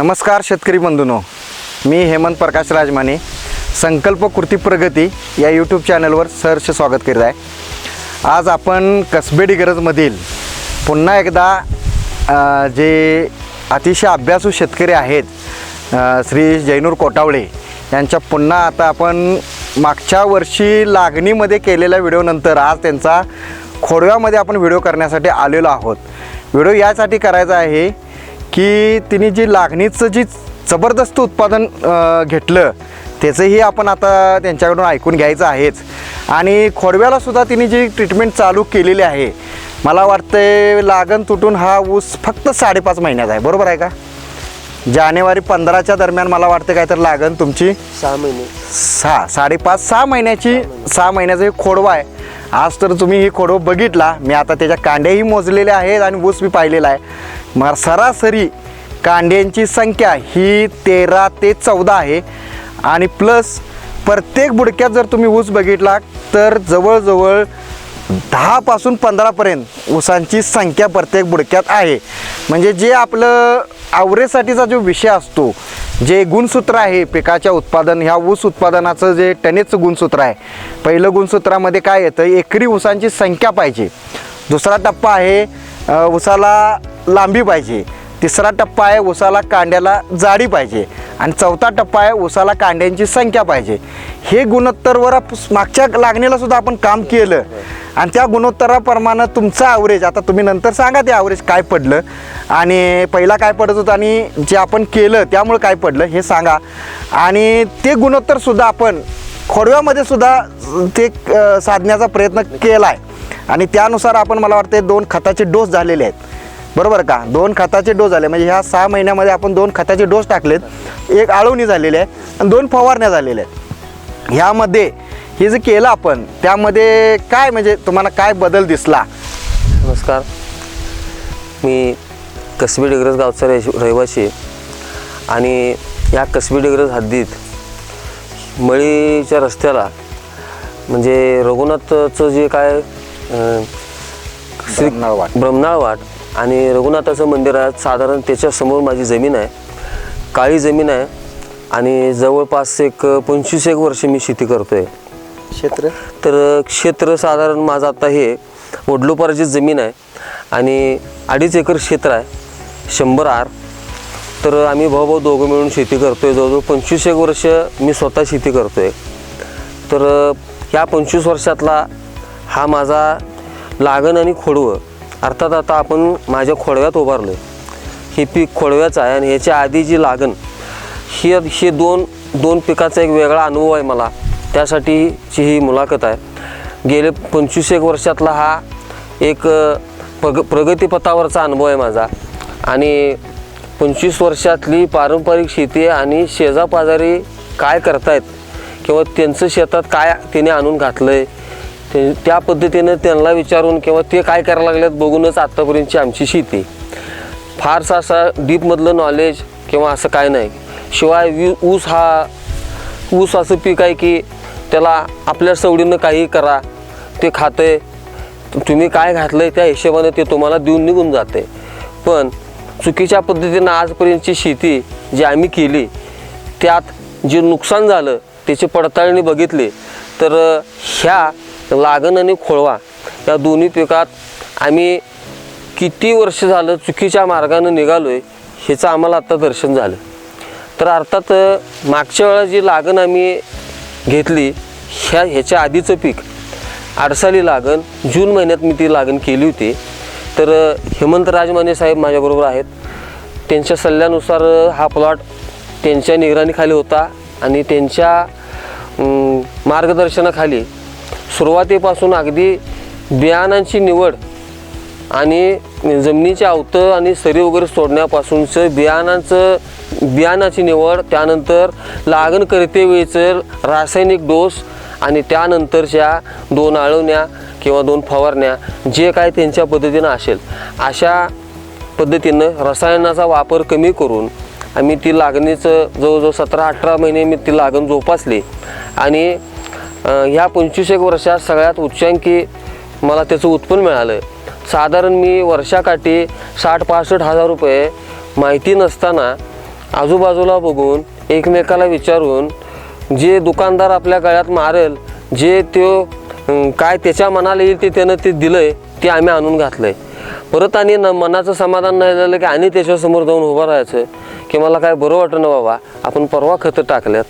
नमस्कार शेतकरी बंधूनो. मी हेमंत प्रकाश राजमाने संकल्प कृती प्रगती या यूट्यूब चॅनलवर सहर्ष स्वागत करीत आहे. आज आपण कसबे गरजमधील पुन्हा एकदा जे अतिशय अभ्यासू शेतकरी आहेत श्री जैनूर कोटावळे यांच्या पुन्हा आता आपण मागच्या वर्षी लागणीमध्ये केलेल्या व्हिडिओनंतर आज त्यांचा खोडव्यामध्ये आपण व्हिडिओ करण्यासाठी आलेलो आहोत. व्हिडिओ यासाठी करायचा आहे की तिने जी लागणीचं जी जबरदस्त उत्पादन घेतलं त्याचंही आपण आता त्यांच्याकडून ऐकून घ्यायचं आहेच. आणि खोडव्यालासुद्धा तिने जी ट्रीटमेंट चालू केलेली आहे मला वाटतंय लागण तुटून हा ऊस फक्त साडेपाच महिन्याचा आहे. बरोबर आहे का? जानेवारी पंधराच्या दरम्यान मला वाटतं काय तर लागण तुमची. सहा महिने. सहा साडेपाच सहा महिन्याची सहा महिन्याचा हे खोडवा आहे. आज तर तुम्ही ही खोडव बघितला. मी आता त्याच्या कांड्याही मोजलेल्या आहेत आणि ऊस मी पाहिलेला आहे. मग सरासरी कांड्यांची संख्या ही तेरा ते चौदा आहे. आणि प्लस प्रत्येक बुडक्यात जर तुम्ही ऊस बघितला तर जवळजवळ दहापासून पंधरापर्यंत ऊसांची संख्या प्रत्येक बुडक्यात आहे. म्हणजे जे आपलं आवरेसाठीचा जो विषय असतो जे गुणसूत्र आहे पिकाच्या उत्पादन ह्या ऊस उत्पादनाचं जे टनेजचं गुणसूत्र आहे. पहिलं गुणसूत्रामध्ये काय येतं एकरी ऊसांची संख्या पाहिजे. दुसरा टप्पा आहे उसाला ऊसाला लांबी पाहिजे. तिसरा टप्पा आहे ऊसाला कांड्याला जाडी पाहिजे. आणि चौथा टप्पा आहे उसाला कांड्यांची संख्या पाहिजे. हे गुणोत्तरवर मागच्या लागणीला सुद्धा आपण काम केलं. आणि त्या गुणोत्तराप्रमाणे तुमचं ॲव्हरेज आता तुम्ही नंतर सांगा ते ॲव्हरेज काय पडलं. आणि पहिला काय पडत होतं आणि जे आपण केलं त्यामुळे काय पडलं हे सांगा. आणि ते गुणोत्तरसुद्धा आपण खोडव्यामध्ये सुद्धा ते साधण्याचा प्रयत्न केला आहे आणि त्यानुसार आपण मला वाटते दोन खताचे डोस झालेले आहेत. बरोबर का? दोन खताचे डोस झाले. म्हणजे ह्या सहा महिन्यामध्ये आपण दोन खताचे डोस टाकलेत. एक आळवणी झालेली आहे आणि दोन फवारण्या झालेल्या आहेत. ह्यामध्ये हे जे केलं आपण त्यामध्ये काय म्हणजे तुम्हाला काय बदल दिसला? नमस्कार. मी कसबी डिग्रज गावचा रहि रहिवासी आहे. आणि या कसबी डिग्रज हद्दीत मळीच्या रस्त्याला म्हणजे रघुनाथचं जे काय अं, श्री ब्रह्मनाळ वाट. ब्रह्मनाळ वाट आणि रघुनाथाचं मंदिर आहे. साधारण त्याच्यासमोर माझी जमीन आहे. काळी जमीन आहे. आणि जवळपास एक पंचवीस एक वर्ष मी शेती करतो आहे क्षेत्र? तर क्षेत्र साधारण माझं आता हे वडलोपाराची जमीन आहे. आणि अडीच एकर क्षेत्र आहे. शंभर आर. तर आम्ही भाऊ भाऊ दोघं मिळून शेती करतो आहे जवळजवळ पंचवीस एक वर्ष मी स्वतः शेती करतो आहे तर ह्या पंचवीस वर्षातला हा माझा लागण आणि खोडवं. अर्थात आता आपण माझ्या खोडव्यात उभारलो आहे हे पीक खोडव्याचं आहे आणि याच्या आधी जी लागण हे हे दोन दोन पिकाचा एक वेगळा अनुभव आहे मला. त्यासाठीची ही मुलाखत आहे. गेले पंचवीस एक वर्षातला हा एक प्रग प्रगतीपथावरचा अनुभव आहे माझा. आणि पंचवीस वर्षातली पारंपरिक शेती आणि शेजापाजारी काय करतायत किंवा त्यांचं शेतात काय तिने आणून घातलं आहे ते त्या पद्धतीनं त्यांना विचारून किंवा ते काय करायला लागल्यात बघूनच आत्तापर्यंतची आमची शेती. फारसा असा डीपमधलं नॉलेज किंवा असं काय नाही. शिवाय वि ऊस हा ऊस असं पीक आहे की त्याला आपल्या सवडीनं काही करा ते खाते तुम्ही काय घातलं आहे त्या हिशोबाने ते तुम्हाला देऊन निघून जाते पण चुकीच्या पद्धतीनं आजपर्यंतची शेती जी आम्ही केली त्यात जे नुकसान झालं त्याची पडताळणी बघितली तर ह्या लागण आणि खोळवा या दोन्ही पिकात आम्ही किती वर्ष झालं चुकीच्या मार्गानं निघालो आहे ह्याचं आम्हाला आत्ता दर्शन झालं. तर अर्थात मागच्या वेळा जी लागण आम्ही घेतली ह्या ह्याच्या आधीचं पीक आडसाली लागण जून महिन्यात मी ती लागण केली होती. तर हेमंत राजमाने साहेब माझ्याबरोबर आहेत. त्यांच्या सल्ल्यानुसार हा प्लॉट त्यांच्या निगराणीखाली होता आणि त्यांच्या मार्गदर्शनाखाली सुरुवातीपासून अगदी बियाणांची निवड आणि जमिनीचे अवतं आणि सरी वगैरे सोडण्यापासूनचं बियाणांचं बियाणाची निवड त्यानंतर लागण करते वेळचं रासायनिक डोस आणि त्यानंतरच्या दोन आळवण्या किंवा दोन फवारण्या जे काय त्यांच्या पद्धतीनं असेल अशा पद्धतीनं रसायनाचा वापर कमी करून आम्ही ती लागणीचं जवळजवळ सतरा अठरा महिने मी ती लागण जोपासली आणि ह्या पंचवीस एक वर्षात सगळ्यात उच्चांकी मला त्याचं उत्पन्न मिळालं. साधारण मी वर्षाकाठी साठ पासष्ट हजार रुपये माहिती नसताना आजूबाजूला बघून एकमेकाला विचारून जे दुकानदार आपल्या गळ्यात मारेल जे तो काय त्याच्या मनाला येईल ते त्यानं ते दिलं आहे ते आम्ही आणून घातलं आहे परत आणि न मनाचं समाधान नाही झालं की आणि त्याच्यासमोर जाऊन उभं राहायचं की मला काय बरं वाटतं ना बाबा आपण परवा खतं टाकल्यात.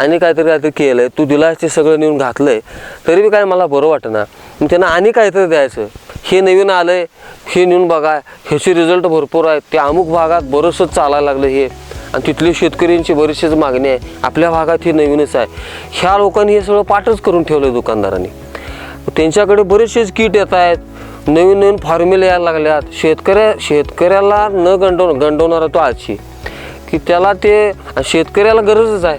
आणि काहीतरी काहीतरी केलंय. तू दिलास ते सगळं नेऊन घातलंय. तरी बी काय मला बरं वाटेना. मग त्यांना आणि काहीतरी द्यायचं. हे नवीन आलंय हे नेऊन बघा. ह्याचे रिझल्ट भरपूर आहेत. ते अमुक भागात बरंचसं चालायला लागलं हे. आणि तिथली शेतकऱ्यांची बरीचशीच मागणी आहे. आपल्या भागात हे नवीनच आहे. ह्या लोकांनी हे सगळं पाठच करून ठेवलं दुकानदारांनी. त्यांच्याकडे बरेचसेच किट येत आहेत. नवीन नवीन फॉर्म्युले यायला लागल्यात. शेतकऱ्या शेतकऱ्याला न गंडव गंडवणारा तो आजची की त्याला ते शेतकऱ्याला गरजच आहे.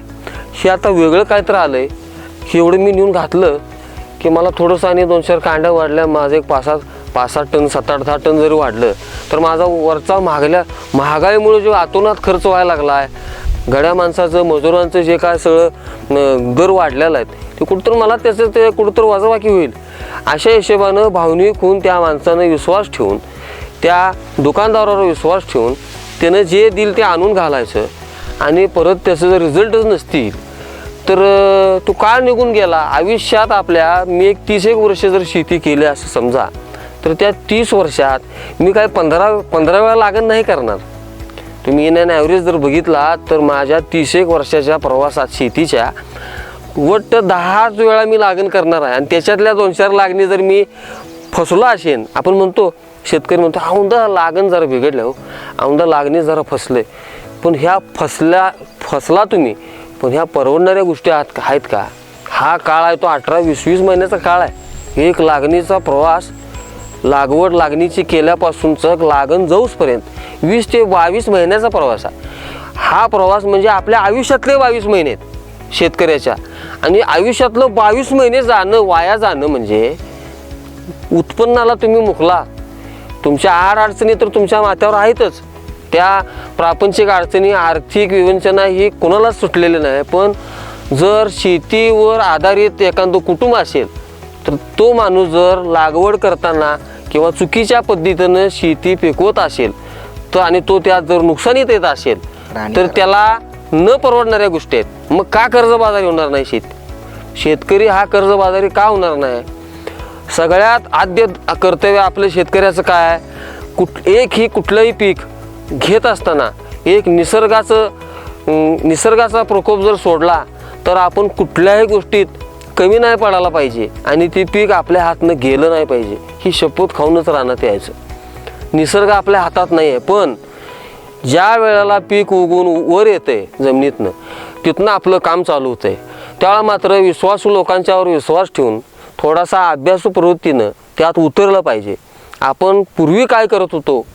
हे आता वेगळं काय तर आलं आहे हे एवढं मी नेऊन घातलं की मला थोडंसं आणि दोन चार कांड्या वाढल्या माझं एक पाच सात पाच सात टन सात आठ दहा टन जरी वाढलं तर माझा वरचा महागल्या महागाईमुळे जो आतोनात खर्च व्हायला लागला आहे गड्या माणसाचं मजुरांचं जे काय सगळं दर वाढलेलं आहे ते कुठंतरी मला त्याचं ते कुठंतरी वजाबाकी होईल. अशा हिशोबानं भावनिक होऊन त्या माणसानं विश्वास ठेवून त्या दुकानदारावर विश्वास ठेवून त्यानं जे दिल ते आणून घालायचं. आणि परत त्याचं जर रिझल्टच नसतील तर तो काळ निघून गेला. आयुष्यात आपल्या मी एक तीस एक वर्ष जर शेती केली असं समजा तर त्या तीस वर्षात मी काय पंधरा पंधरा वेळा लागण नाही करणार? तुम्ही इन अँड ॲव्हरेज जर बघितला तर माझ्या तीस एक वर्षाच्या प्रवासात शेतीच्या वट्ट दहाच वेळा मी लागण करणार आहे. आणि त्याच्यातल्या दोन चार लागणी जर मी फसलो असेन आपण म्हणतो शेतकरी म्हणतो औंदा लागण जरा बिघडलं हो. औंदा लागणी जरा फसले. पण ह्या फसल्या फसला तुम्ही पण ह्या परवडणाऱ्या गोष्टी आहात का आहेत का? हा काळ आहे तो अठरा वीस वीस महिन्याचा काळ आहे. एक लागणीचा प्रवास लागवड लागणीची केल्यापासूनचं लागण जाऊसपर्यंत वीस ते बावीस महिन्याचा प्रवास आहे. हा प्रवास म्हणजे आपल्या आयुष्यातले बावीस महिने आहेत शेतकऱ्याच्या. आणि आयुष्यातलं बावीस महिने जाणं वाया जाणं म्हणजे उत्पन्नाला तुम्ही मुकला. तुमच्या आड अडचणी तर तुमच्या माथ्यावर आहेतच. त्या प्रापंचिक अडचणी आर्थिक विवंचना ही कोणालाच सुटलेली नाही. पण जर शेतीवर आधारित एखादं कुटुंब असेल तर तो माणूस जर लागवड करताना किंवा चुकीच्या पद्धतीनं शेती पिकवत असेल तर आणि तो त्यात जर नुकसानीत येत असेल तर त्याला न परवडणाऱ्या गोष्टी आहेत. मग का कर्जबाजारी होणार नाही शेत? शेतकरी हा कर्जबाजारी का होणार नाही? सगळ्यात आद्य कर्तव्य आपलं शेतकऱ्याचं काय? कुठ एक ही कुठलंही पीक घेत असताना एक निसर्गाचं निसर्गाचा प्रकोप जर सोडला तर आपण कुठल्याही गोष्टीत कमी नाही पडायला पाहिजे आणि ते पीक आपल्या हातनं गेलं नाही पाहिजे. ही शपथ खाऊनच राहण्यात यायचं निसर्ग आपल्या हातात नाही आहे पण ज्या वेळेला पीक उगवून वर येते जमिनीतनं तिथनं आपलं काम चालू होतंय. त्यावेळा मात्र विश्वासू लोकांच्यावर विश्वास ठेवून थोडासा अभ्यासू प्रवृत्तीनं त्यात उतरलं पाहिजे. आपण पूर्वी काय करत होतो?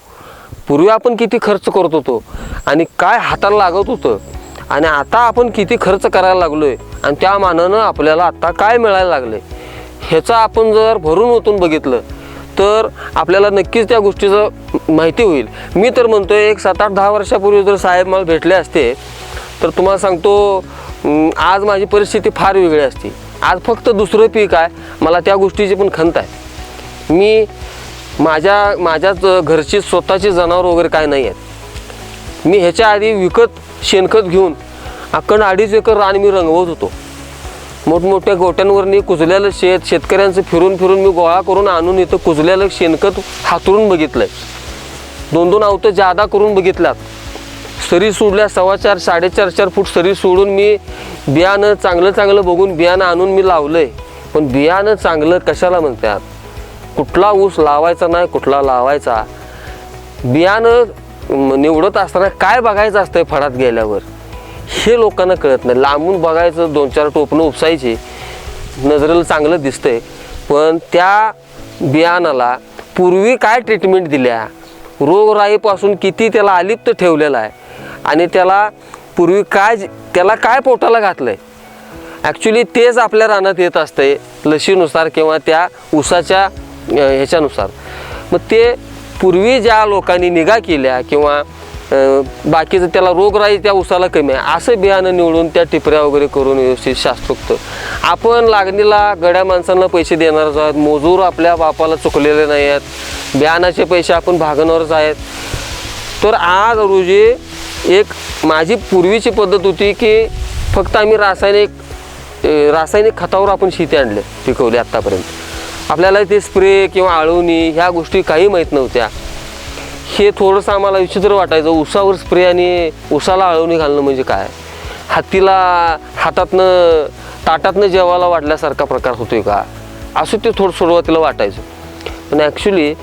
पूर्वी आपण किती खर्च करत होतो आणि काय हाताला लागत होतं. आणि आता आपण किती खर्च करायला लागलो आहे आणि त्या मानानं आपल्याला आत्ता काय मिळायला लागलं आहे ह्याचा आपण जर भरून ओतून बघितलं तर आपल्याला नक्कीच त्या गोष्टीचं माहिती होईल. मी तर म्हणतो एक सात आठ दहा वर्षापूर्वी जर साहेब मला भेटले असते तर तुम्हाला सांगतो आज माझी परिस्थिती फार वेगळी असती. आज फक्त दुसरं पीक आहे मला त्या गोष्टीची पण खंत आहे. मी माझ्या माझ्याच घरची स्वतःची जनावर वगैरे काय नाही आहेत. मी ह्याच्या आधी विकत शेणखत घेऊन अखंड अडीच एकर रान मी रंगवत होतो. मोठमोठ्या गोट्यांवरनी कुजलेलं शेत शेतकऱ्यांचं फिरून फिरून मी गोळा करून आणून इथं कुजलेलं शेणखत हातरून बघितलंय. दोन दोन आवतं जादा करून बघितल्यात सरी सोडल्या सव्वा चार साडेचार चार फूट सरी सोडून मी बियाणं चांगलं चांगलं बघून बियाणं आणून मी लावलंय. पण बियाणं चांगलं कशाला म्हणतात? कुठला ऊस लावायचा नाही कुठला लावायचा. बियाणं निवडत असताना काय बघायचं असतंय फळात गेल्यावर? हे लोकांना कळत नाही. लांबून बघायचं दोन चार टोपणं उपसायची नजरेला चांगलं दिसतंय. पण त्या बियाणाला पूर्वी काय ट्रीटमेंट दिल्या? रोगराईपासून किती त्याला अलिप्त ठेवलेला आहे? आणि त्याला पूर्वी काय त्याला काय पोटाला घातलं आहे ॲक्च्युली तेच आपल्या रानात येत असते लशीनुसार किंवा त्या ऊसाच्या ह्याच्यानुसार. मग ते पूर्वी ज्या लोकांनी निगा केल्या किंवा बाकीचं त्याला रोगराई त्या उसाला कमी आहे असं बियाणं निवडून त्या टिपऱ्या वगैरे करून व्यवस्थित शास्त्रोक्त आपण लागणीला गड्या माणसांना पैसे देणारच आहोत मजूर आपल्या बापाला चुकलेले नाही आहेत बियाणाचे पैसे आपण भागणारच आहेत. तर आज रोजी एक माझी पूर्वीची पद्धत होती की फक्त आम्ही रासायनिक रासायनिक खतावर आपण शेती आणले पिकवली आत्तापर्यंत. आपल्याला ते स्प्रे किंवा आळवणी ह्या गोष्टी काही माहीत नव्हत्या. हे थोडंसं आम्हाला विचित्र वाटायचं. उसावर स्प्रे आणि उसाला आळवणी घालणं म्हणजे काय? हातीला हातातनं ताटातनं जेवायला वाटल्यासारखा प्रकार होतोय का? असं ते थोडं सुरुवातीला वाटायचं. पण ॲक्च्युली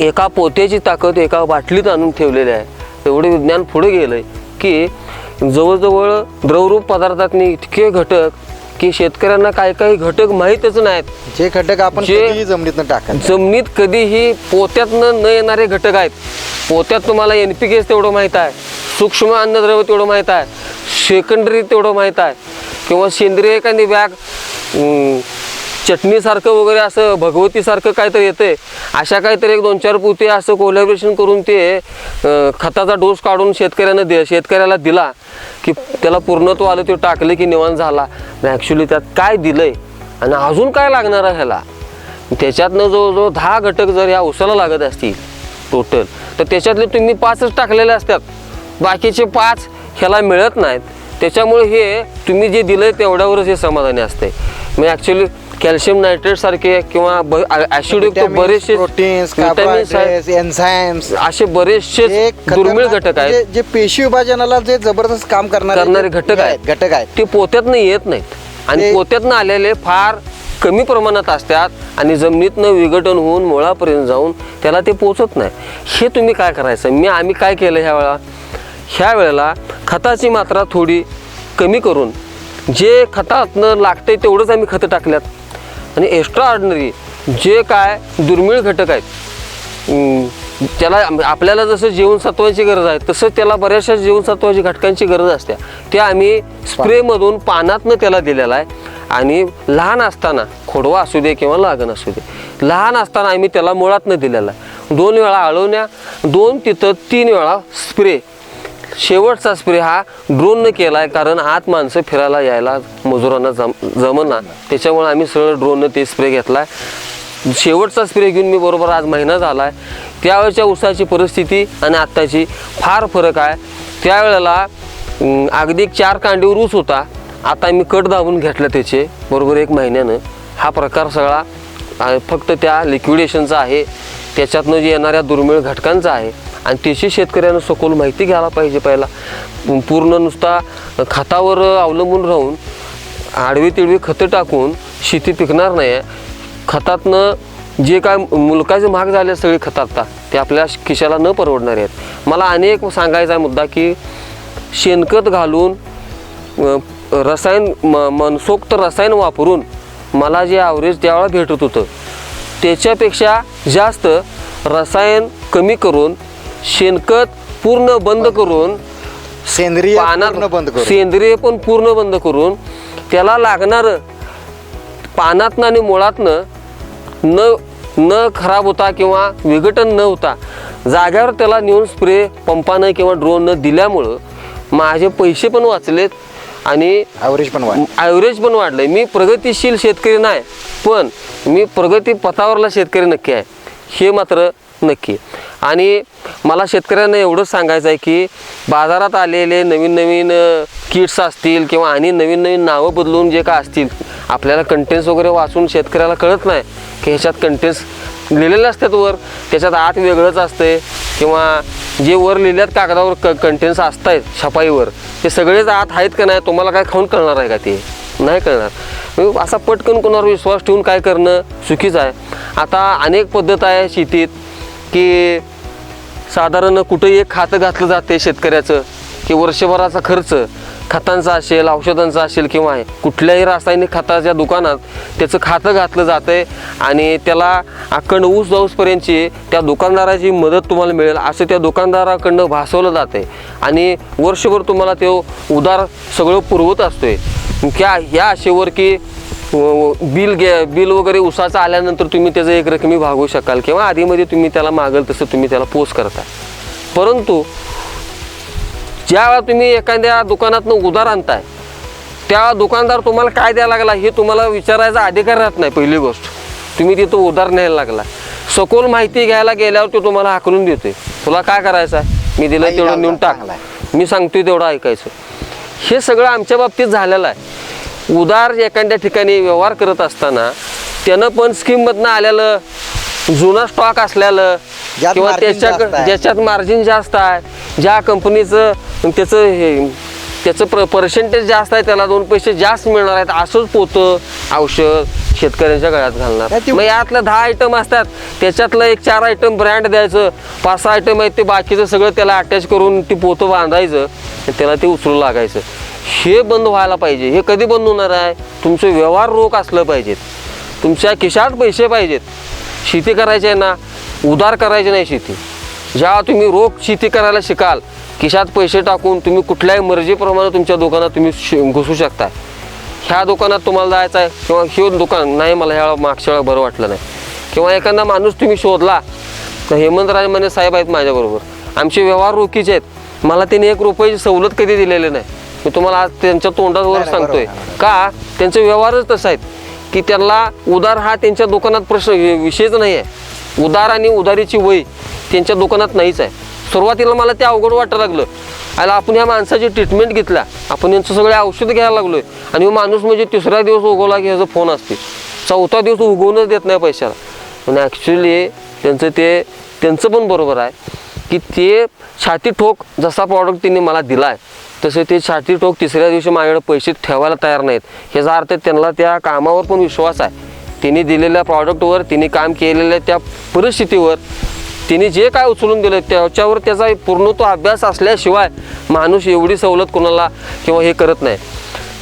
एका पोत्याची ताकद एका बाटलीत आणून ठेवलेली आहे. एवढे विज्ञान पुढे गेलं आहे की जवळजवळ द्रवरूप पदार्थातनी इतके घटक की शेतकऱ्यांना काही काही घटक माहीतच नाहीत. जे घटक आपण जे- कधीही जमिनीतनं टाकायचं जमिनीत कधीही पोत्यातनं न येणारे घटक आहेत. पोत्यात तुम्हाला एन पी तेवढं माहीत आहे. सूक्ष्म अन्नद्रव्य तेवढं माहीत आहे. सेकंडरी तेवढं माहीत आहे. किंवा सेंद्रिय एखादी बॅग अं, चटणीसारखं वगैरे असं भगवतीसारखं काहीतरी येते अशा काहीतरी एक दोन चार पोते असं कोलॅबरेशन करून ते अं, खताचा डोस काढून शेतकऱ्यानं दे शेतकऱ्याला दिला की त्याला पूर्णत्व आलं ते टाकलं की निवांत झाला. ॲक्च्युली त्यात काय दिलं आहे आणि अजून काय लागणार आहे ह्याला? त्याच्यातनं जवळजवळ दहा घटक जर या उसाला लागत असतील टोटल तर त्याच्यातले तुम्ही पाचच टाकलेले असतात. बाकीचे पाच ह्याला मिळत नाहीत. त्याच्यामुळे हे तुम्ही जे दिलं आहे तेवढ्यावरच हे समाधानी असते म्हणजे ॲक्च्युली कॅल्शियम नायट्रेट सारखे किंवा ॲसिडिक बरेचसे प्रोटीन्स एन्झाईम्स असे बरेचसे दुर्मिळ घटक आहेत. जे पेशी विभाजनाला जे जबरदस्त काम करणारे घटक आहेत. घटक आहेत. ते पोत्यातनं येत नाहीत. आणि पोत्यातनं आलेले फार कमी प्रमाणात असतात आणि जमिनीतनं विघटन होऊन मुळापर्यंत जाऊन त्याला ते पोचत नाही. हे तुम्ही काय करायचं? मी आम्ही काय केलं ह्या वेळा? ह्या वेळेला खताची मात्रा थोडी कमी करून जे खतातनं लागतंय तेवढंच आम्ही खतं टाकल्यात. आणि एक्स्ट्रा ऑर्डिनरी जे काय दुर्मिळ घटक आहेत. त्याला आपल्याला जसं जीवनसत्वाची गरज आहे तसं त्याला बऱ्याचशा जीवनसत्वाची घटकांची गरज असते. ते आम्ही स्प्रेमधून पानातनं त्याला दिलेला आहे. आणि लहान असताना खोडवा असू दे किंवा लागण असू दे लहान असताना आम्ही त्याला मुळातनं दिलेला आहे. दोन वेळा आळवण्या दोन तिथं तीन वेळा स्प्रे शेवटचा स्प्रे हा ड्रोननं केला आहे कारण आत माणसं फिरायला यायला मजुरांना जम जमना. त्याच्यामुळे आम्ही सरळ ड्रोननं ते स्प्रे घेतला आहे शेवटचा स्प्रे घेऊन मी बरोबर आज महिना झाला आहे त्यावेळेच्या उसाची परिस्थिती आणि आत्ताची फार फरक आहे. त्यावेळेला अगदी चार कांडीवर ऊस होता. आता मी कट दाबून घेतलं त्याचे. बरोबर एक महिन्यानं. हा प्रकार सगळा फक्त त्या लिक्विडेशनचा आहे. त्याच्यातनं जे येणाऱ्या दुर्मिळ घटकांचा आहे. आणि त्याची शेतकऱ्यानं सखोल माहिती घ्यायला पाहिजे पहिला. पूर्ण नुसता खतावर अवलंबून राहून आडवी तिडवी खतं टाकून शेती पिकणार नाही. खतातनं जे काय मुलकाचे महाग झाले सगळे खत आता ते आपल्या खिशाला न परवडणारे आहेत. मला अनेक सांगायचा आहे मुद्दा की शेणखत घालून रसायन म मनसोक्त रसायन वापरून मला जे ॲव्हरेज त्यावेळा भेटत होतं. त्याच्यापेक्षा जास्त रसायन कमी करून शेणखत पूर्ण बंद करून सेंद्रिय पूर्ण बंद करू सेंद्रिय पण पूर्ण बंद करून त्याला लागणारं पानातनं आणि मुळातनं न न खराब होता किंवा विघटन न होता जाग्यावर त्याला नेऊन स्प्रे पंपानं किंवा ड्रोननं दिल्यामुळं माझे पैसे पण वाचलेत आणि ॲव्हरेज पण ॲव्हरेज पण वाढलंय. मी प्रगतिशील शेतकरी नाही पण मी प्रगती पथावरला शेतकरी नक्की आहे. हे मात्र नक्की. आणि मला शेतकऱ्यांना एवढंच सांगायचं आहे की बाजारात आलेले नवीन नवीन किट्स असतील किंवा आणि नवीन नवीन नावं बदलून जे का असतील आपल्याला कंटेन्स वगैरे वाचून शेतकऱ्याला कळत नाही की ह्याच्यात कंटेन्स लिहिलेले असतात वर त्याच्यात आत वेगळंच असते किंवा जे वर लिहिल्यात कागदावर क कंटेन्स असत आहेत छपाईवर ते सगळेच आत आहेत का नाही तुम्हाला काय खाऊन कळणार आहे का ते? नाही कळणार. असा पटकन कोणावर विश्वास ठेवून काय करणं चुकीचं आहे. आता अनेक पद्धत आहे शेतीत. की साधारण कुठंही एक खातं घातलं जाते शेतकऱ्याचं की वर्षभराचा खर्च खतांचा असेल औषधांचा असेल किंवा कुठल्याही रासायनिक खताच्या दुकानात त्याचं खातं घातलं जातं आहे आणि त्याला अखंड ऊस जाऊसपर्यंतची त्या दुकानदाराची मदत तुम्हाला मिळेल असं त्या दुकानदाराकडनं भासवलं जातं आहे आणि वर्षभर तुम्हाला ते उदार सगळं पुरवत असतोय. त्या ह्या आशेवर की बिल घ्या बिल वगैरे उसाचं आल्यानंतर तुम्ही त्याचं एक रकमी भागवू शकाल किंवा आधीमध्ये तुम्ही त्याला मागल तसं तुम्ही त्याला पोस्ट करता. परंतु ज्या तुम्ही एखाद्या दुकानातनं उधार आणताय त्या दुकानदार तुम्हाला काय द्यायला लागला हे तुम्हाला विचारायचा अधिकार राहत नाही पहिली गोष्ट. तुम्ही तिथं उधार न्यायला लागला. सखोल माहिती घ्यायला गेल्यावर तो तुम्हाला हाकलून देतोय. तुला काय करायचं आहे? मी दिलं तेवढं नेऊन टाक. चांगला आहे. मी सांगतोय तेवढं ऐकायचं. हे सगळं आमच्या बाबतीत झालेलं आहे. उदार एखाद्या ठिकाणी व्यवहार करत असताना त्यानं पण स्कीममधनं आलेलं जुना स्टॉक असलेलं ज्यात किंवा margin त्याच्या जास्त आहे. ज्याच्यात मार्जिन जास्त आहे ज्या कंपनीचं त्याचं हे त्याचं प्र पर्सेंटेज जास्त आहे त्याला दोन पैसे जास्त मिळणार आहेत असंच पोतं औषध शेतकऱ्यांच्या गळ्यात घालणार ते- मग यातलं दहा आयटम असतात त्याच्यातलं एक चार आयटम ब्रँड द्यायचं पाच सहा आयटम आहेत ते बाकीचं सगळं त्याला अटॅच करून ती पोतं बांधायचं आणि त्याला ते उचलू लागायचं हे बंद व्हायला पाहिजे हे कधी बंद होणार आहे? तुमचं व्यवहार रोख असलं पाहिजेत. तुमच्या खिशात पैसे पाहिजेत. शेती करायची आहे ना उधार करायची नाही शेती. ज्या तुम्ही रोख शेती करायला शिकाल खिशात पैसे टाकून तुम्ही कुठल्याही मर्जीप्रमाणे तुमच्या दुकानात तुम्ही घुसू शकता. ह्या दुकानात तुम्हाला जायचं आहे किंवा हे दुकान नाही मला ह्या मागच्या वेळा बरं वाटलं नाही. किंवा एखादा माणूस तुम्ही शोधला तर हेमंतराज म्हणे साहेब आहेत माझ्याबरोबर. आमचे व्यवहार रोखीचे आहेत. मला त्यांनी एक रुपयाची सवलत कधी दिलेली नाही. मी तुम्हाला आज त्यांच्या तोंडावर सांगतोय. का? त्यांचे व्यवहारच तसं आहेत. की त्यांना उदार हा त्यांच्या दुकानात प्रश्न विषयच नाही आहे उदार आणि उदारीची वय त्यांच्या दुकानात नाहीच आहे. सुरुवातीला मला ते अवघड वाटायला लागलं. आला आपण ह्या माणसाची ट्रीटमेंट घेतला आपण यांचं सगळे औषध घ्यायला लागलोय. आणि माणूस म्हणजे तिसरा दिवस उगवला की ह्याचा फोन असते. चौथा दिवस उगवूनच देत नाही पैशाला. पण ॲक्च्युली त्यांचं ते त्यांचं पण बरोबर आहे. की ते छाती ठोक जसा प्रॉडक्ट त्यांनी मला दिला आहे तसे ते छाती ठोक तिसऱ्या दिवशी माझ्याकडे पैसे ठेवायला तयार नाहीत. ह्याचा अर्थ त्यांना त्या कामावर पण विश्वास आहे. त्यांनी दिलेल्या प्रॉडक्टवर त्यांनी काम केलेल्या त्या परिस्थितीवर तिने जे काय उचलून दिलं त्याच्यावर त्याचा पूर्णत्व अभ्यास असल्याशिवाय माणूस एवढी सवलत कोणाला किंवा हे करत नाही.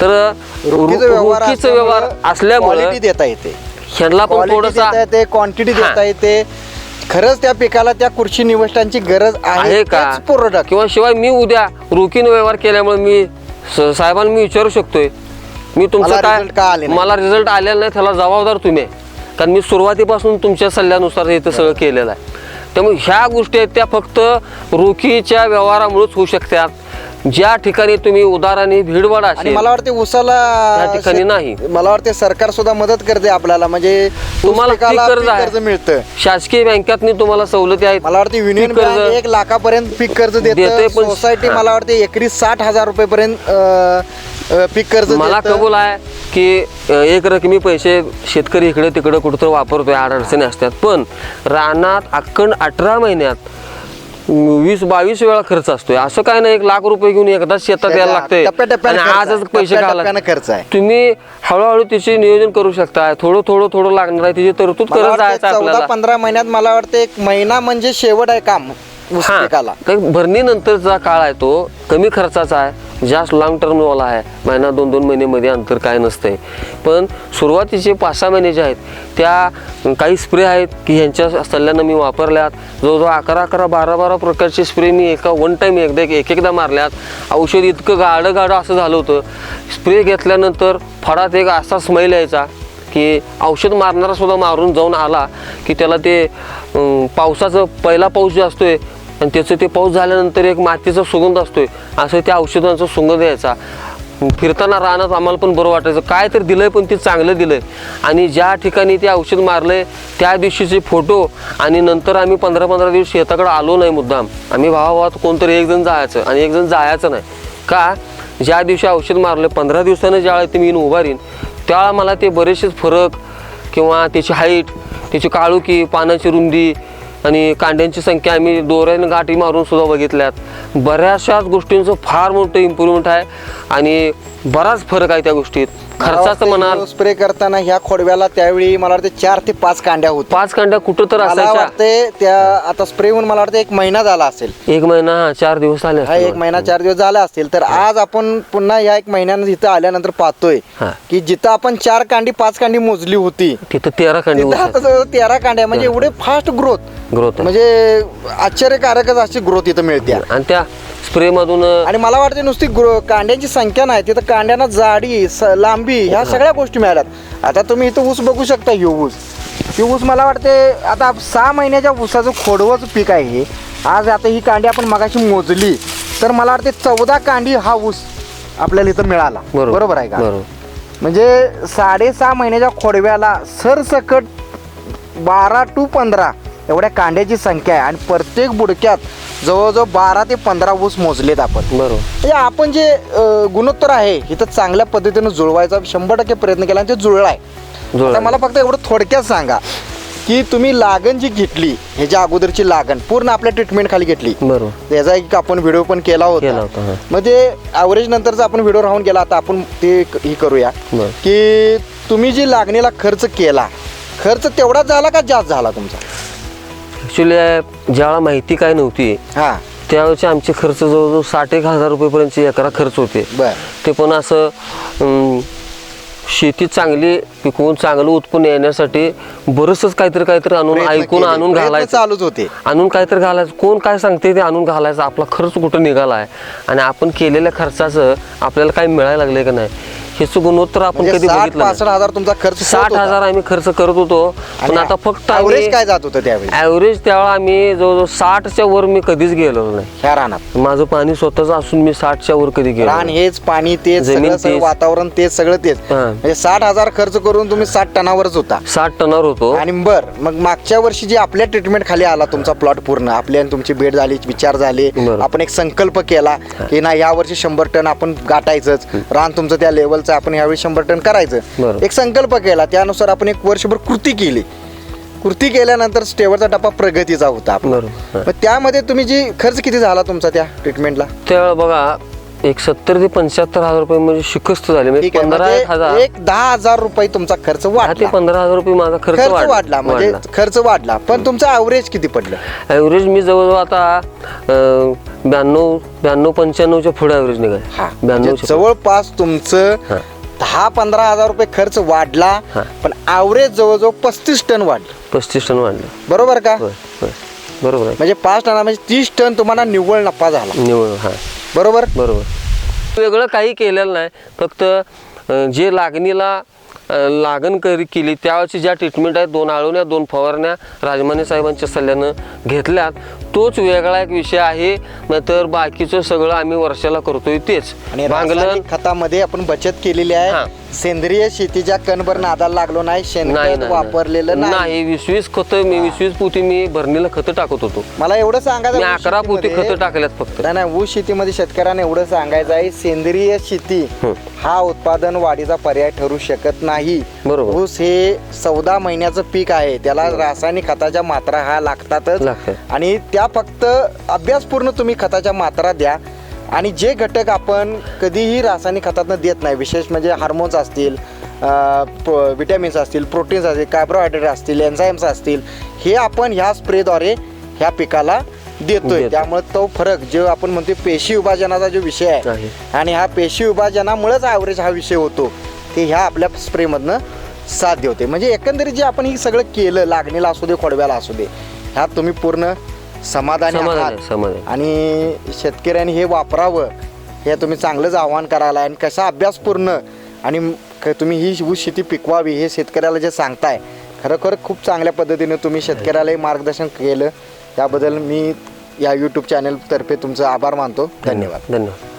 तर रोखीचा व्यवहार असल्यामुळे देता येते. ह्यांना पण थोडासा क्वांटिटी. देता येते. खरंच त्या पिकाला त्या कृषी निविष्ठांची गरज आहे आहे का? प्रोडक्ट किंवा शिवाय मी उद्या रोखीने व्यवहार केल्यामुळे मी स- साहेबांना मी विचारू शकतोय. मी तुमचं मला काय result का आले नाही? मला रिझल्ट आलेला नाही त्याला जबाबदार तुम्ही. आहे. कारण मी सुरुवातीपासून तुमच्या सल्ल्यानुसार इथं सगळं केलेलं आहे. त्यामुळे ह्या गोष्टी आहेत त्या फक्त रोखीच्या व्यवहारामुळेच होऊ शकतात. ज्या ठिकाणी तुम्ही उदार आणि भीडवाड आणि असेल मला वाटते उसाला त्या ठिकाणी नाही. मला वाटते सरकार सुद्धा मदत करते आपल्याला म्हणजे ऊस तुम्हाला पिकाला कर्ज पीक आहे. कर्ज मिळतं शासकीय बँकातनी तुम्हाला सवलती आहेत मला वाटते युनियन पीक कर्ज बँक एक लाखापर्यंत पीक कर्ज देते, देते पण- सोसायटी. मला वाटते एकरी साठ हजार रुपयेपर्यंत अं, अं, पीक कर्ज मला देतं. कबूल आहे की अ, एक रकमी पैसे शेतकरी इकडे तिकडे कुठं वापरतोय अडचणी असतात पण रानात अखंड अठरा महिन्यात वीस बावीस वेळा खर्च असतोय. असं काय नाही एक लाख रुपये घेऊन एकदाच शेतात यायला लागतंय. टप्प्याटप्प्याने आणि आजच. पैसे खर्च आहे. तुम्ही हळूहळू त्याचे नियोजन करू शकता थोडं थोडं थोडं लागणार आहे. त्याची तरतूद करत जायचं आपल्याला. पंधरा महिन्यात मला वाटते एक महिना म्हणजे शेवट आहे काम हा. पिकाला तर भरणीनंतरचा काळ आहे तो. कमी खर्चाचा आहे. जास्त लॉंग टर्मवाला आहे. महिना दोन दोन महिन्यामध्ये अंतर काय नसतंय. पण सुरुवातीचे पाच सहा महिने जे आहेत त्या काही स्प्रे आहेत की ह्यांच्या सल्ल्यानं मी वापरल्यात. जवळजवळ अकरा अकरा बारा बारा प्रकारचे स्प्रे मी एका वन टाईम एकदा एक एकदा मारल्यात. औषध इतकं गाडं गाडं असं झालं होतं. स्प्रे घेतल्यानंतर फडात एक असा स्मेल यायचा की औषध मारणारा सुद्धा मारून जाऊन आला की त्याला ते पावसाचं पहिला पाऊस जो असतोय आणि त्याचं ते पाऊस झाल्यानंतर एक मातीचा सुगंध असतोय. असं त्या औषधांचा सुगंध यायचा फिरताना रानात आम्हाला पण बरं वाटायचं. काय तर दिलंय पण ते चांगलं दिलंय. आणि ज्या ठिकाणी ते औषध मारलंय त्या दिवशीचे फोटो आणि नंतर आम्ही पंधरा पंधरा दिवस शेताकडे आलो नाही मुद्दाम. आम्ही भावाभावात कोणतरी एक जण जायचं आणि एक जण जायचं नाही. का? ज्या दिवशी औषध मारलं पंधरा दिवसानं ज्यावेळी ते मी येऊन उभारीन त्यावेळा मला ते बरेचसेच फरक किंवा त्याची हाईट त्याची काळुकी पानाची रुंदी आणि कांड्यांची संख्या आम्ही दोऱ्याने गाठी मारून सुद्धा बघितल्यात. बऱ्याचशाच गोष्टींचं फार मोठं इम्प्रूव्हमेंट आहे. आणि बराच फरक आहे त्या गोष्टीत. खर्चाचं म्हणाल. स्प्रे करताना ह्या खोडव्याला त्यावेळी मला वाटते चार ते पाच कांड्या होत्या. पाच कांड्या कुठं तर मला असायच्या. त्या आता स्प्रे होऊन मला वाटतं एक महिना झाला असेल. एक महिना हा, चार दिवस आले हा असतील एक महिना चार दिवस झाला असतील तर आज आपण पुन्हा या एक महिन्यानं इथं आल्यानंतर पाहतोय हा. की जिथं आपण चार कांडी पाच कांडी मोजली होती तिथं तेरा कांडी तिथं आता जवळ तेरा कांड्या. म्हणजे एवढे फास्ट ग्रोथ ग्रोथ म्हणजे आश्चर्यकारकच अशी ग्रोथ इथं मिळते आणि त्या स्प्रे मधून आणि मला वाटते नुसती ग्रो कांड्यांची संख्या नाही तिथं कांड्यांना जाडी स- लांबी ह्या सगळ्या गोष्टी मिळाल्यात. आता तुम्ही इथं ऊस बघू शकता ह्यो ऊस. ही ऊस मला वाटते आता सहा महिन्याच्या ऊसाचं खोडवंच पीक आहे हे. आज आता ही कांडी आपण मगाशी मोजली तर मला वाटते चौदा कांडी हा ऊस आपल्याला इथं मिळाला. बरोबर. बरोबर आहे का? बरोबर. म्हणजे साडेसहा महिन्याच्या खोडव्याला सरसकट बारा टू पंधरा एवढ्या कांड्याची संख्या आहे. आणि प्रत्येक बुडक्यात जवळजवळ बारा ते पंधरा ऊस मोजलेत आपण. बरोबर. म्हणजे आपण जे अ, गुणोत्तर आहे इथं चांगल्या पद्धतीनं जुळवायचा शंभर टक्के प्रयत्न केला आणि ते जुळलाय. जुळलाय. आता मला फक्त एवढं थोडक्यात सांगा की तुम्ही लागण जी घेतली ह्याच्या अगोदरची लागण पूर्ण आपल्या ट्रीटमेंट खाली घेतली. बरोबर. त्याचा एक आपण व्हिडिओ पण केला केला होता होता, हा. मग ते ॲव्हरेज नंतरचा आपण व्हिडिओ राहून गेला आता आपण ते क- हे करूया. बरं. की तुम्ही जी लागणीला खर्च केला खर्च तेवढाच झाला का जास्त झाला तुमचा? ॲक्च्युली ज्यावेळेला माहिती काय नव्हती हा. त्यावेळेचे आमचे खर्च जवळजवळ साठ एक हजार रुपयेपर्यंतचे एकरा खर्च होते. बर. ते पण असं अं, शेती चांगली पिकवून चांगलं उत्पन्न येण्यासाठी बरंचसं काहीतरी काहीतरी आणून प्रयत्न ऐकून केले. आणून प्रयत्न घालायचं. चालूच होते. आणून काहीतरी घालायचं. कोण काय सांगते ते आणून घालायचं. आपला खर्च कुठं निघाला आहे? आणि आपण केलेल्या खर्चाचं आपल्याला काही मिळायला लागले का नाही? ह्याचं गुणोत्तर आपण म्हणजे कधी साठ बघितलं पासष्ट नाही. हजार तुमचा खर्च साठ हजार आम्ही खर्च करत होतो पण आता फक्त ॲव्हरेज काय जात होतं त्यावेळी ॲव्हरेज त्यावेळेला आम्ही जवळजवळ साठच्या वर मी कधीच गेलो नाही ह्या रानात माझं पाणी स्वतःच असून मी साठच्या वर कधी गेलो रान नाही. हेच पाणी तेच जमीन सगळं सगळं तेच. वातावरण तेच सगळं तेच हा. म्हणजे साठ हजार खर्च करून तुम्ही साठ टनावरच होता साठ टनावर होतो आणि बर मग मागच्या वर्षी जी आपल्या ट्रीटमेंट खाली आला तुमचा प्लॉट पूर्ण आपल्या आणि तुमची भेट झाली विचार झाले. आपण एक संकल्प केला की ना या वर्षी शंभर टन आपण गाठायचंच रान तुमचं त्या लेवलचं आपण यावेळी शंभर टन करायचं. एक संकल्प केला त्यानुसार आपण एक वर्षभर कृती केली कृती केल्यानंतर स्टेवरचा टप्पा प्रगतीचा होता आपला. बरोबर. मग त्यामध्ये तुम्ही जी खर्च किती झाला तुमचा त्या ट्रीटमेंटला त्यावेळेला बघा एक सत्तर ते पंच्याहत्तर हजार रुपये म्हणजे शिकस्त झाले. म्हणजे ठीक आहे पंधरा एक हजार. म्हणजे एक दहा हजार रुपये तुमचा खर्च दहा ते वाढला. पंधरा हजार रुपये माझा खर्च खर्च वाढ- वाढला म्हणजे खर्च वाढला. पण तुमचा ॲव्हरेज किती पडलं? ॲव्हरेज मी जवळजवळ आता अं, ब्याण्णव ब्याण्णव पंच्याण्णवच्या पुढे ॲव्हरेज हा निघाल म्हणजे ब्याण्णवच्या जवळपास तुमचं. दहा पंधरा हजार रुपये खर्च वाढला हा. पण ॲव्हरेज जवळजवळ पस्तीस टन वाढलं. पस्तीस टन वाढलं. बरोबर का? होय होय. बरोबर म्हणजे पाच टना म्हणजे तीस टन तुम्हाला निव्वळ नफा झाला. निवड हां. बरोबर? बरोबर. वेगळं काही केलेलं नाही. फक्त अं, जे लागणीला अं, लागण करी केली त्यावेळची ज्या ट्रीटमेंट आहेत दोन आळवण्या दोन फवारण्या राजमाने साहेबांच्या सल्ल्यानं घेतल्यात तोच वेगळा एक विषय आहे. नाहीतर बाकीचं सगळं आम्ही वर्षाला करतोय तेच. आणि रासायनिक खतामध्ये आपण बचत केलेली हा. आहे सेंद्रिय शेतीच्या कणभर नादाला लागलो नाही नाही शेणखत नाही, वापरलेलं नाही. नाही वीस वीस खत मी वीस वीस पोती मी भरणीला खतं टाकत होतो. मला एवढं सांगायचं मी अकरा पोती खतं टाकल्यात फक्त. नाही नाही ऊस शेतीमध्ये शेतकऱ्यांना एवढं सांगायचं आहे सेंद्रिय शेती हं. हा उत्पादन वाढीचा पर्याय ठरू शकत नाही. बरोबर. ऊस हे चौदा महिन्याचं पीक आहे त्याला रासायनिक खताच्या मात्रा हा लागतातच. लागतात. आणि त्या फक्त अभ्यासपूर्ण तुम्ही खताच्या मात्रा द्या आणि जे घटक आपण कधीही रासायनिक खतातनं देत नाही विशेष म्हणजे हार्मोन्स असतील विटॅमिन्स असतील प्रोटीन्स असतील कार्बोहायड्रेट असतील एन्झाईम्स असतील हे आपण ह्या स्प्रेद्वारे ह्या पिकाला देतोय देतो. त्यामुळे तो फरक जो आपण म्हणतो पेशी विभाजनाचा जो विषय आहे. आणि ह्या पेशी विभाजनामुळेच ॲव्हरेज हा विषय होतो ते ह्या आपल्या स्प्रेमधनं साध्य होते म्हणजे एकंदरीत जे आपण हे सगळं केलं लागणीला असू दे खोडव्याला असू दे ह्यात तुम्ही पूर्ण समाधानी समाधानी आहात. आहे, समाधानी. आणि शेतकऱ्यांनी हे वापरावं हे तुम्ही चांगलंच आव्हान करायला आणि कसा अभ्यासपूर्ण आणि म- क- तुम्ही ही ऊस शेती पिकवावी हे शेतकऱ्याला जे सांगताय खरोखर खूप चांगल्या पद्धतीने तुम्ही शेतकऱ्यालाही मार्गदर्शन केलं. त्याबद्दल मी या यूट्यूब चॅनलतर्फे तुमचं आभार मानतो. धन्यवाद. धन्यवाद.